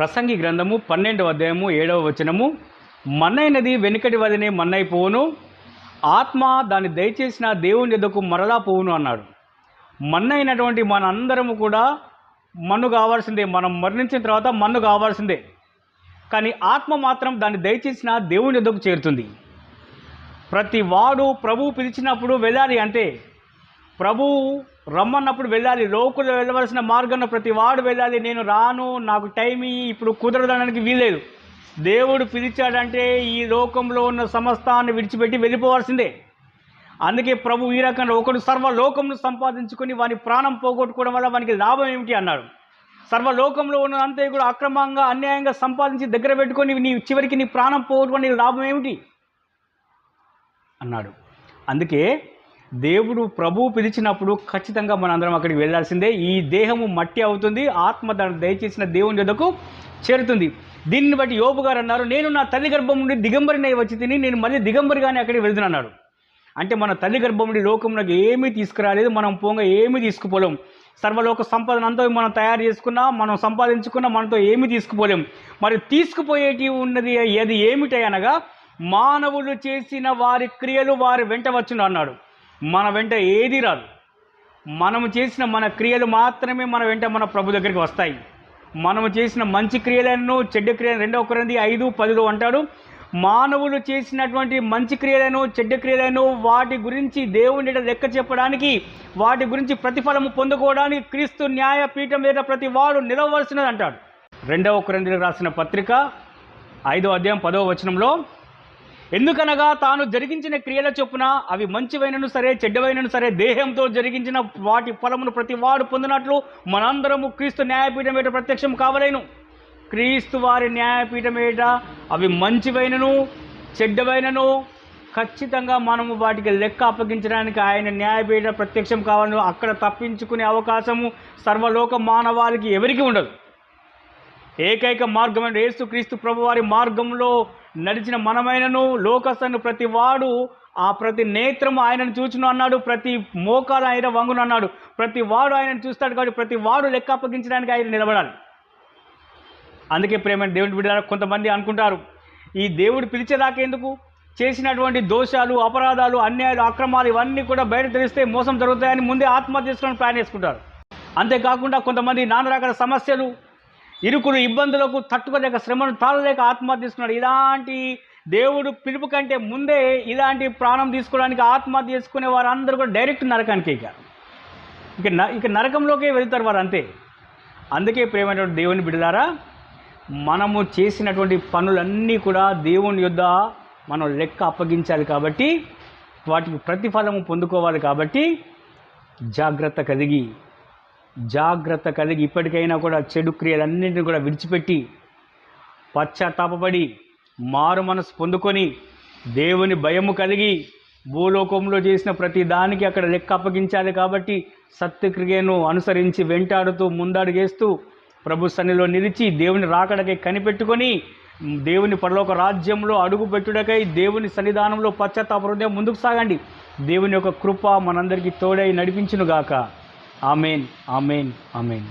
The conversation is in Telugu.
ప్రసంగి గ్రంథము పన్నెండవ అధ్యాయము ఏడవ వచనము మన్నైనది వెనుకటి వదినే మన్నైపోవును ఆత్మ దాన్ని దయచేసిన దేవుని ఎద్దకు మరలా పోవును అన్నాడు. మన్నైనటువంటి మన అందరము కూడా మన్ను కావాల్సిందే మనం మరణించిన తర్వాత మన్ను కావాల్సిందే. కానీ ఆత్మ మాత్రం దాన్ని దయచేసిన దేవుని ఎద్దకు చేరుతుంది. ప్రతి వాడు ప్రభువు పిలిచినప్పుడు వెళ్ళాలి అంటే ప్రభువు రమ్మన్నప్పుడు వెళ్ళాలి. లోకులు వెళ్ళవలసిన మార్గంలో ప్రతి వాడు వెళ్ళాలి. నేను రాను నాకు టైం ఇప్పుడు కుదరదనడానికి వీలేదు దేవుడు పిలిచాడంటే ఈ లోకంలో ఉన్న సమస్తాన్ని విడిచిపెట్టి వెళ్ళిపోవాల్సిందే. అందుకే ప్రభు ఈ రకంగా ఒకడు సర్వలోకంను సంపాదించుకొని వాని ప్రాణం పోగొట్టుకోవడం వల్ల వానికి లాభం ఏమిటి అన్నాడు. సర్వలోకంలో ఉన్న అంతే కూడా అక్రమంగా అన్యాయంగా సంపాదించి దగ్గర పెట్టుకొని నీ చివరికి నీ ప్రాణం పోగొట్టుకొని లాభం ఏమిటి? అన్నాడు. అందుకే దేవుడు ప్రభువు పిలిచినప్పుడు ఖచ్చితంగా మనందరం అక్కడికి వెళ్ళాల్సిందే. ఈ దేహము మట్టి అవుతుంది. ఆత్మ దాన్ని దయచేసిన దేవుని యొద్దకు చేరుతుంది. దీన్ని బట్టి యోబు గారు అన్నారు నేను నా తల్లి గర్భం నుండి దిగంబరినై వచ్చి తిని నేను మళ్ళీ దిగంబరిగానే అక్కడికి వెళ్తున్నాడు అంటే మన తల్లి గర్భం నుండి లోకంలోకి ఏమీ తీసుకురాలేదు. మనం పోంగ ఏమీ తీసుకుపోలేం. సర్వలోక సంపదన అంతా మనం తయారు చేసుకున్నా మనం సంపాదించుకున్నా మనతో ఏమీ తీసుకుపోలేం. మరి తీసుకుపోయేటి ఉన్నది అది ఏమిటి అనగా మానవులు చేసిన వారి క్రియలు వారి వెంట వచ్చును అన్నాడు. మన వెంట ఏది రాదు. మనము చేసిన మన క్రియలు మాత్రమే మన వెంట మన ప్రభు దగ్గరికి వస్తాయి. మనము చేసిన మంచి క్రియలను చెడ్డ క్రియలను రెండో ఒకరింది ఐదు పదిలో అంటాడు మానవులు చేసినటువంటి మంచి క్రియలను చెడ్డ క్రియలను వాటి గురించి దేవుని లెక్క చెప్పడానికి వాటి గురించి ప్రతిఫలము పొందుకోవడానికి క్రీస్తు న్యాయపీఠం మీద ప్రతి వాడు నిలవలసినది అంటాడు. రెండవ ఒకరింది రాసిన పత్రిక ఐదో అధ్యాయం పదవ వచనంలో ఎందుకనగా తాను జరిగించిన క్రియల చొప్పున అవి మంచివైనను సరే చెడ్డవైనను సరే దేహంతో జరిగించిన వాటి ఫలమును ప్రతి వాడు పొందినట్లు మనందరము క్రీస్తు న్యాయపీఠం ఏట ప్రత్యక్షం కావలేను. క్రీస్తు వారి న్యాయపీఠం ఏట అవి మంచివైనను చెడ్డవైనను ఖచ్చితంగా మనము వాటికి లెక్క అప్పగించడానికి ఆయన న్యాయపీఠ ప్రత్యక్షం కావాలను అక్కడ తప్పించుకునే అవకాశము సర్వలోక మానవాళికి ఎవరికి ఉండదు. ఏకైక మార్గమైన యేసుక్రీస్తు ప్రభువారి మార్గంలో నడిచిన మనమైనను లోకస్తను ప్రతి వాడు ఆ ప్రతి నేత్రం ఆయనను చూచును అన్నాడు ప్రతి మోకాలు ఆయన వంగును అన్నాడు. ప్రతి వాడు ఆయనను చూస్తాడు కాబట్టి ప్రతి వాడు లెక్క అప్పగించడానికి ఆయన నిలబడాలి. అందుకే ప్రేమ దేవుడి బిడ్డ కొంతమంది అనుకుంటారు ఈ దేవుడు పిలిచేదాకా ఎందుకు చేసినటువంటి దోషాలు అపరాధాలు అన్యాయాలు అక్రమాలు ఇవన్నీ కూడా బయట తెలిస్తే మోసం జరుగుతాయని ముందే ఆత్మహత్య చేసుకోవడం ప్లాన్ చేసుకుంటారు. అంతేకాకుండా కొంతమంది నానా రకాల సమస్యలు ఇరుకులు ఇబ్బందులకు తట్టుకోలేక శ్రమను తాళలేక ఆత్మహత్య తీసుకున్నాడు ఇలాంటి దేవుడు పిలుపు కంటే ముందే ఇలాంటి ప్రాణం తీసుకోవడానికి ఆత్మహత్య చేసుకునే వారందరూ కూడా డైరెక్ట్ నరకానికి ఇక. ఇక న- ఇక నరకంలోకే వెళ్తారు వారు అంతే. అందుకే ప్రేమైనటువంటి దేవుని బిడ్డలారా మనము చేసినటువంటి పనులన్నీ కూడా దేవుని యొద్ద మనం లెక్క అప్పగించాలి కాబట్టి వాటికి ప్రతిఫలము పొందుకోవాలి కాబట్టి జాగ్రత్త కలిగి జాగ్రత్త కలిగి ఇప్పటికైనా కూడా చెడు క్రియలన్నింటినీ కూడా విడిచిపెట్టి పశ్చాత్తాపడి మారు మనసు పొందుకొని దేవుని భయము కలిగి భూలోకంలో చేసిన ప్రతి దానికి అక్కడ లెక్క అప్పగించాలి కాబట్టి సత్యక్రియను అనుసరించి వెంటాడుతూ ముందడుగేస్తూ ప్రభు సన్నిలో నిలిచి దేవుని రాకడకై కనిపెట్టుకొని దేవుని పరలోక రాజ్యంలో అడుగు పెట్టుడకై దేవుని సన్నిధానంలో పశ్చాత్తాప హృదయం ముందుకు సాగండి. దేవుని యొక్క కృప మనందరికీ తోడై నడిపించునుగాక. Amen amen amen.